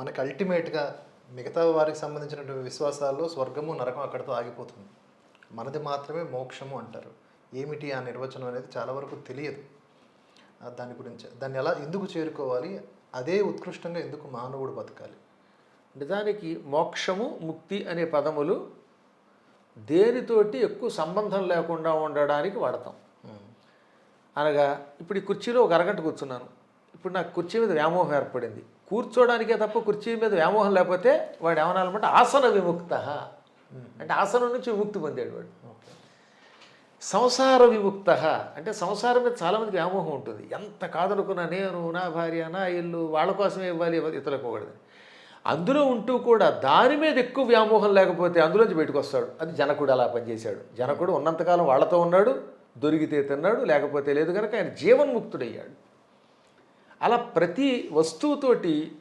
మనకి అల్టిమేట్గా మిగతా వారికి సంబంధించినటువంటి విశ్వాసాల్లో స్వర్గము నరకం అక్కడితో ఆగిపోతుంది. మనది మాత్రమే మోక్షము అంటారు. ఏమిటి ఆ నిర్వచనం అనేది చాలా వరకు తెలియదు. దాని గురించి. దాన్ని ఎలా ఎందుకు చేరుకోవాలి? అదే ఉత్కృష్టంగా ఎందుకు మానవుడు బతకాలి? నిజానికి మోక్షము ముక్తి అనే పదములు దేనితోటి ఎక్కువ సంబంధం లేకుండా ఉండడానికి వాడతాం. అనగా ఇప్పుడు ఈ కుర్చీలో ఒక అరగంట కూర్చున్నాను. ఇప్పుడు నాకు కుర్చీ మీద వ్యామోహం ఏర్పడింది. కూర్చోడానికే తప్ప కుర్చీ మీద వ్యామోహం లేకపోతే వాడు ఏమనాలన్నమాట? ఆసన విముక్త. అంటే ఆసనం నుంచి విముక్తి పొందాడు వాడు. సంసార విముక్త. అంటే సంసారం మీద చాలామందికి వ్యామోహం ఉంటుంది. ఎంత కాదనుకున్నా నేను నా భార్య నా ఇల్లు వాళ్ళ కోసమే ఇవ్వాలి ఇతరులకు ఇవ్వకూడదు. అందులో ఉంటూ కూడా దాని మీద ఎక్కువ వ్యామోహం లేకపోతే అందులోంచి బయటకు వస్తాడు. అది జనకుడు అలా పనిచేశాడు. జనకుడు ఉన్నంతకాలం వాళ్ళతో ఉన్నాడు దొరికితే తిన్నాడు లేకపోతే లేదు కనుక ఆయన జీవన్ముక్తుడయ్యాడు. అలా ప్రతి వస్తువుతోటి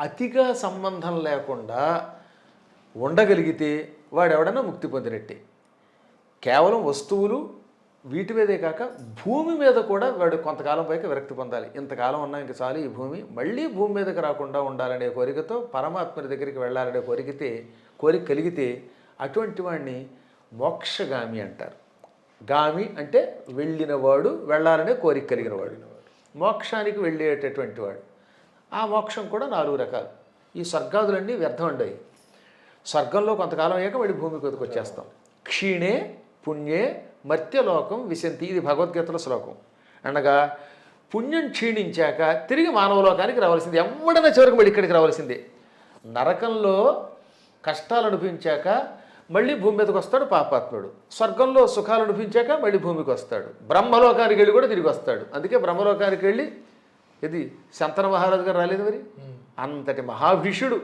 అతిగా సంబంధం లేకుండా ఉండగలిగితే వాడు ఎవడన్నా ముక్తి పొందినట్టే. కేవలం వస్తువులు వీటి మీదే కాక భూమి మీద కూడా వాడు కొంతకాలం పైకి విరక్తి పొందాలి. ఇంతకాలం ఉన్నా ఇంక చాలు ఈ భూమి. మళ్ళీ భూమి మీదకి రాకుండా ఉండాలనే కోరికతో పరమాత్మని దగ్గరికి వెళ్ళాలనే కోరికతే కోరిక కలిగితే అటువంటి వాడిని మోక్షగామి అంటారు. గామి అంటే వెళ్ళినవాడు వెళ్ళాలనే కోరిక కలిగినవాడు. మోక్షానికి వెళ్ళేటటువంటి వాడు. ఆ మోక్షం కూడా నాలుగు రకాలు. ఈ స్వర్గాదులన్నీ వ్యర్థం ఉండవు స్వర్గంలో కొంతకాలం అయ్యాక మళ్ళీ భూమి కొద్దికి వచ్చేస్తాం. క్షీణే పుణ్యే మర్త్యలోకం విశంతి. ఇది భగవద్గీతలో శ్లోకం. అనగా పుణ్యం క్షీణించాక తిరిగి మానవలోకానికి రావాల్సింది. ఎవడైనా చివరికి మళ్ళీ ఇక్కడికి రావాల్సిందే. నరకంలో కష్టాలు అనిపించాక మళ్ళీ భూమి మీదకి వస్తాడు పాపాత్ముడు. స్వర్గంలో సుఖాలు అనిపించాక మళ్ళీ భూమికి వస్తాడు. బ్రహ్మలోకానికి వెళ్ళి కూడా తిరిగి వస్తాడు. అందుకే బ్రహ్మలోకానికి వెళ్ళి ఇది శంతన మహారాజు గారు రాలేదు మరి? అంతటి మహాభీషుడు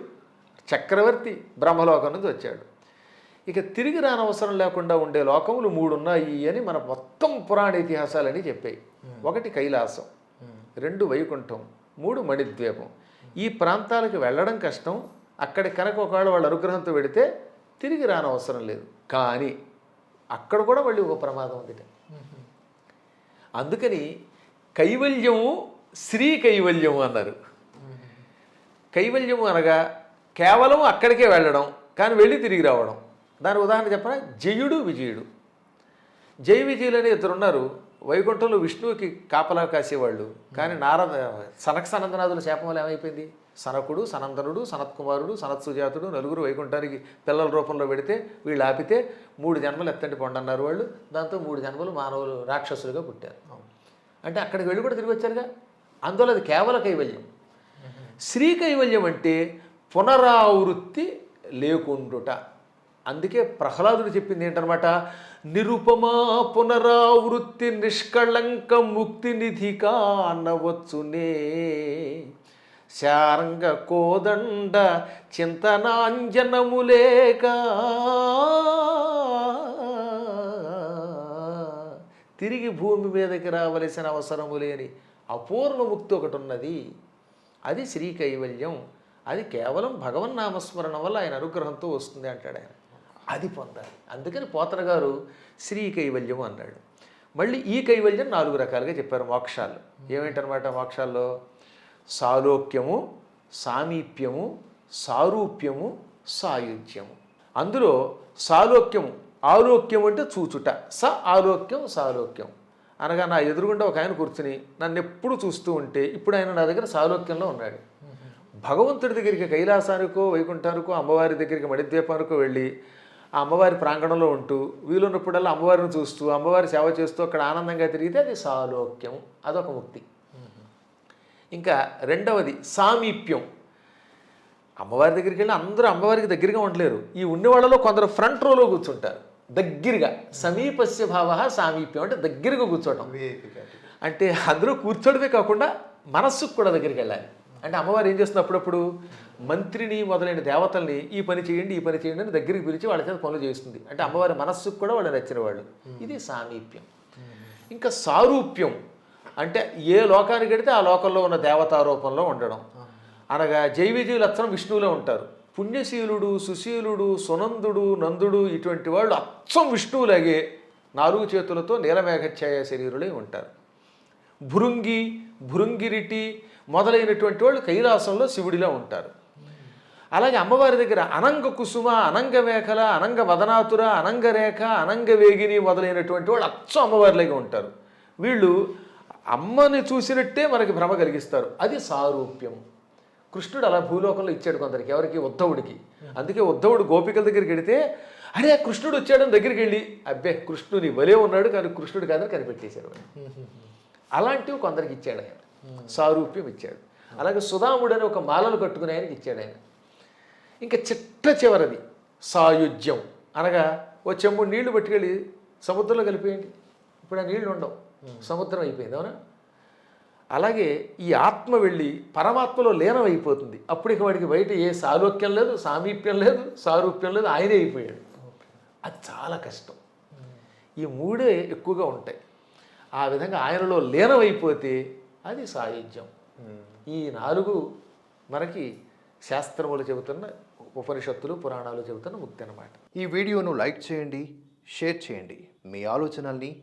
చక్రవర్తి బ్రహ్మలోకం నుంచి వచ్చాడు. ఇక తిరిగి రానవసరం లేకుండా ఉండే లోకములు మూడు ఉన్నాయి అని మన మొత్తం పురాణ ఇతిహాసాలని చెప్పాయి. ఒకటి కైలాసం రెండు వైకుంఠం మూడు మణిద్వీపం. ఈ ప్రాంతాలకు వెళ్ళడం కష్టం. అక్కడి కనుక ఒకవేళ వాళ్ళ అనుగ్రహంతో వెడితే తిరిగి రానవసరం లేదు. కానీ అక్కడ కూడా మళ్ళీ ఒక ప్రమాదం ఉంది అందుకని కైవల్యము శ్రీ కైవల్యము అన్నారు. కైవల్యము అనగా కేవలం అక్కడికే వెళ్ళడం కానీ వెళ్ళి తిరిగి రావడం. దాని ఉదాహరణ చెప్పరా జయుడు విజయుడు. జయ విజయులు అనే ఇద్దరు ఉన్నారు. వైకుంఠంలో విష్ణువుకి కాపలా కాసేవాళ్ళు. కానీ నారద సనక సనందనాథుల శాపం వల్ల ఏమైపోయింది? సనకుడు సనందనుడు సనత్కుమారుడు సనత్ సుజాతుడు నలుగురు వైకుంఠానికి పిల్లల రూపంలో పెడితే వీళ్ళు ఆపితే మూడు జన్మలు ఎత్తండి పొండన్నారు వాళ్ళు. దాంతో మూడు జన్మలు మానవులు రాక్షసులుగా పుట్టారు. అంటే అక్కడికి వెళ్ళి కూడా తిరిగి వచ్చారుగా? అందువల్ల అది కేవల కైవల్యం. శ్రీ కైవల్యం అంటే పునరావృత్తి లేకుండుట. అందుకే ప్రహ్లాదుడు చెప్పింది ఏంటనమాట? నిరుపమా పునరావృత్తి నిష్కళంక ముక్తి నిధి కానవచ్చునే శారంగ కోదండ చింతనాంజనములేక తిరిగి భూమి మీదకి రావలసిన అవసరము లేని అపూర్ణముక్తి ఒకటి ఉన్నది అది శ్రీ కైవల్యం అది కేవలం భగవన్నామస్మరణ వల్ల ఆయన అనుగ్రహంతో వస్తుంది అంటాడు ఆయన. అది పొందాలి. అందుకని పోతన గారు శ్రీ కైవల్యం అన్నాడు. మళ్ళీ ఈ కైవల్యం నాలుగు రకాలుగా చెప్పారు మోక్షాలు. ఏమిటనమాట మోక్షాల్లో? సాలోక్యము సామీప్యము సారూప్యము సాయుధ్యము. అందులో సాలోక్యము ఆలోక్యం అంటే చూచుట. స ఆలోక్యం సాలోక్యం. అనగా నా ఎదురుగుండా ఒక ఆయన కూర్చుని నన్ను ఎప్పుడు చూస్తూ ఉంటే ఇప్పుడు ఆయన నా దగ్గర సాలోక్యంలో ఉన్నాడు. భగవంతుడి దగ్గరికి కైలాసానికో వైకుంఠానికో అమ్మవారి దగ్గరికి మణిద్వీపానికో వెళ్ళి ఆ అమ్మవారి ప్రాంగణంలో ఉంటూ వీలున్నప్పుడల్లా అమ్మవారిని చూస్తూ అమ్మవారి సేవ చేస్తూ అక్కడ ఆనందంగా తిరిగితే అది సాలోక్యం అదొక ముక్తి. ఇంకా రెండవది సామీప్యం. అమ్మవారి దగ్గరికి వెళ్ళి అందరూ అమ్మవారికి దగ్గరగా ఉండలేరు. ఈ ఉండే వాళ్ళలో కొందరు ఫ్రంట్ రోలో కూర్చుంటారు. దగ్గరగా సమీపస్య భావ సామీప్యం అంటే దగ్గరగా కూర్చోవటం. అంటే అందరూ కూర్చోడమే కాకుండా మనస్సుకు కూడా దగ్గరికి వెళ్ళాలి. అంటే అమ్మవారు ఏం చేస్తుంది అప్పుడప్పుడు? మంత్రిని మొదలైన దేవతల్ని ఈ పని చేయండి ఈ పని చేయండి అని దగ్గరికి పిలిచి వాళ్ళ చేత పనులు చేస్తుంది అంటే అమ్మవారి మనస్సుకు కూడా వాళ్ళు నచ్చిన వాళ్ళు. ఇది సామీప్యం. ఇంకా సారూప్యం. అంటే ఏ లోకానికి వెడితే ఆ లోకంలో ఉన్న దేవతా రూపంలో ఉండడం. అనగా జైవిజీ లక్షణం విష్ణువులో ఉంటారు. పుణ్యశీలుడు సుశీలుడు సునందుడు నందుడు ఇటువంటి వాళ్ళు అచ్చం విష్ణువులాగే నాలుగు చేతులతో నీలమేఘఛాయ శరీరులై ఉంటారు. భృంగి భృంగిరిటి మొదలైనటువంటి వాళ్ళు కైలాసంలో శివుడిలా ఉంటారు. అలాగే అమ్మవారి దగ్గర అనంగ కుసుమ అనంగ మేఖల అనంగ వదనాతుర అనంగ రేఖ అనంగ వేగిని మొదలైనటువంటి వాళ్ళు అచ్చం అమ్మవారిలాగే ఉంటారు. వీళ్ళు అమ్మని చూసినట్టే మనకి భ్రమ కలిగిస్తారు. అది సారూప్యం. కృష్ణుడు అలా భూలోకంలో ఇచ్చాడు కొందరికి ఎవరికి? ఉద్ధవుడికి. అందుకే ఉద్ధవుడు గోపికల దగ్గరికి వెడితే అరే కృష్ణుడు వచ్చాడని దగ్గరికి వెళ్ళి అబ్బే కృష్ణుని వలే ఉన్నాడు కానీ కృష్ణుడు కాదని కనిపెట్టేశారు అలాంటివి కొందరికి ఇచ్చాడు ఆయన. సారూప్యం ఇచ్చాడు. అలాగే సుధాముడు అని ఒక మాలలు కట్టుకునే ఆయనకి ఇచ్చాడు ఆయన. ఇంకా చిట్ట చివరిది సాయుధ్యం. అనగా ఓ చెమ్ముడు నీళ్ళు పట్టుకెళ్ళి సముద్రంలో కలిపేయండి. ఇప్పుడు ఆ నీళ్ళు ఉండవు. సముద్రం అయిపోయింది అవునా? అలాగే ఈ ఆత్మ వెళ్ళి పరమాత్మలో లీనమైపోతుంది. అప్పటికి అప్పుడు ఇక వాడికి బయట ఏ సాలోక్యం లేదు సామీప్యం లేదు సారూప్యం లేదు ఆయనే అయిపోయాడు. అది చాలా కష్టం. ఈ మూడే ఎక్కువగా ఉంటాయి. ఆ విధంగా ఆయనలో లీనమైపోతే అది సాయుధ్యం. ఈ నాలుగు మనకి శాస్త్రములు చెబుతున్న ఉపనిషత్తులు పురాణాలు చెబుతున్న ముక్తి అన్నమాట. ఈ వీడియోను లైక్ చేయండి షేర్ చేయండి. మీ ఆలోచనల్ని